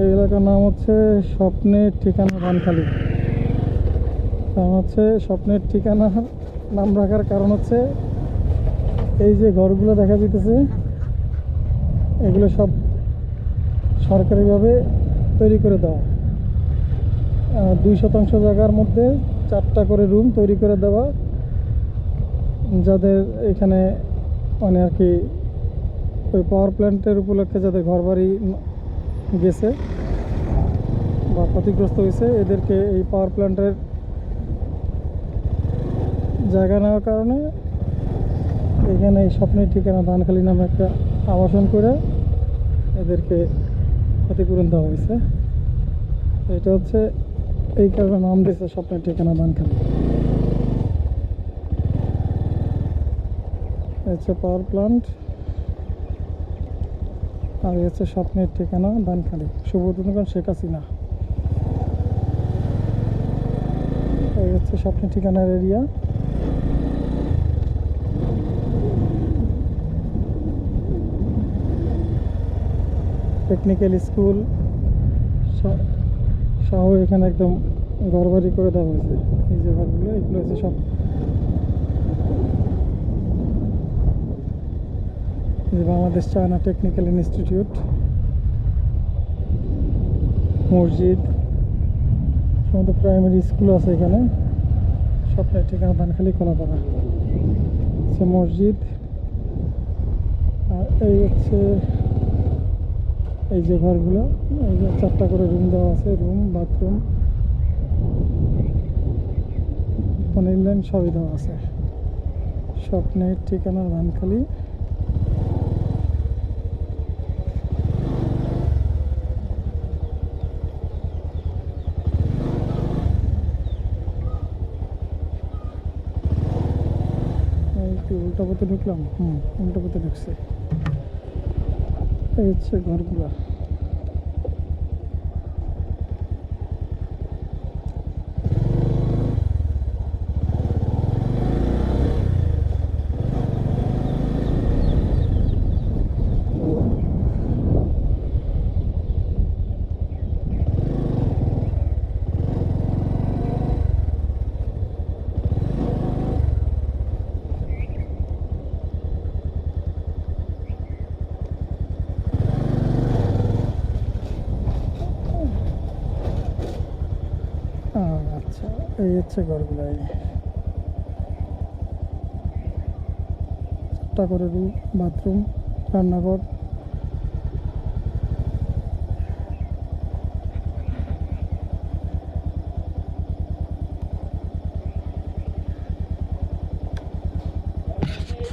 এই এলাকার নাম হচ্ছে স্বপ্নের ঠিকানা ধানখালি কারণ হচ্ছে স্বপ্নের ঠিকানা, নাম রাখার কারণ হচ্ছে এই যে ঘরগুলো দেখা যেতেছে এগুলো সব সরকারিভাবে তৈরি করে দেওয়া। দুই শতাংশ জায়গার মধ্যে চারটা করে রুম তৈরি করে দেওয়া, যাদের এখানে মানে আর কি ওই পাওয়ার প্ল্যান্টের উপলক্ষে যাদের ঘর বাড়ি গেছে বা ক্ষতিগ্রস্ত হয়েছে, এদেরকে এই পাওয়ার প্ল্যান্টের জায়গা নেওয়ার কারণে এখানে এই স্বপ্নের ঠিকানা ধানখালি নামে একটা আবাসন করে এদেরকে ক্ষতিপূরণ দেওয়া হয়েছে। এটা হচ্ছে এই কারণে নাম দিয়েছে স্বপ্নের ঠিকানা ধানখালি। হচ্ছে পাওয়ার প্ল্যান্ট আর হচ্ছে স্বপ্নের ঠিকানা ধানখালি। শুভদুনগণ শেখ হাসিনা। এই হচ্ছে স্বপ্নের ঠিকানার এরিয়া টেকনিক্যাল স্কুল সহ এখানে একদম ঘরবাড়ি করে দেওয়া হয়েছে। এই যে ঘরগুলো, এগুলো হচ্ছে সব এই যে বাংলাদেশ চায়না টেকনিক্যাল ইনস্টিটিউট, মসজিদ, সমস্ত প্রাইমারি স্কুল আছে এখানে। স্বপ্নের ঠিকানা ধানখালি কলাপাড়া। হচ্ছে মসজিদ, আর এই হচ্ছে এই যে ঘরগুলো, এই যে চারটা করে রুম দেওয়া আছে রুম বাথরুম পানির লাইন সবই দেওয়া আছে। স্বপ্নের ঠিকানা ধানখালি এই কি উল্টা পথে ঢুকলাম। হুম উল্টা পথে ঢুকছে। এই হচ্ছে ঘরগুলা। এই হচ্ছে ঘরগুলো চারটা করে রুম বাথরুম রান্নাঘর।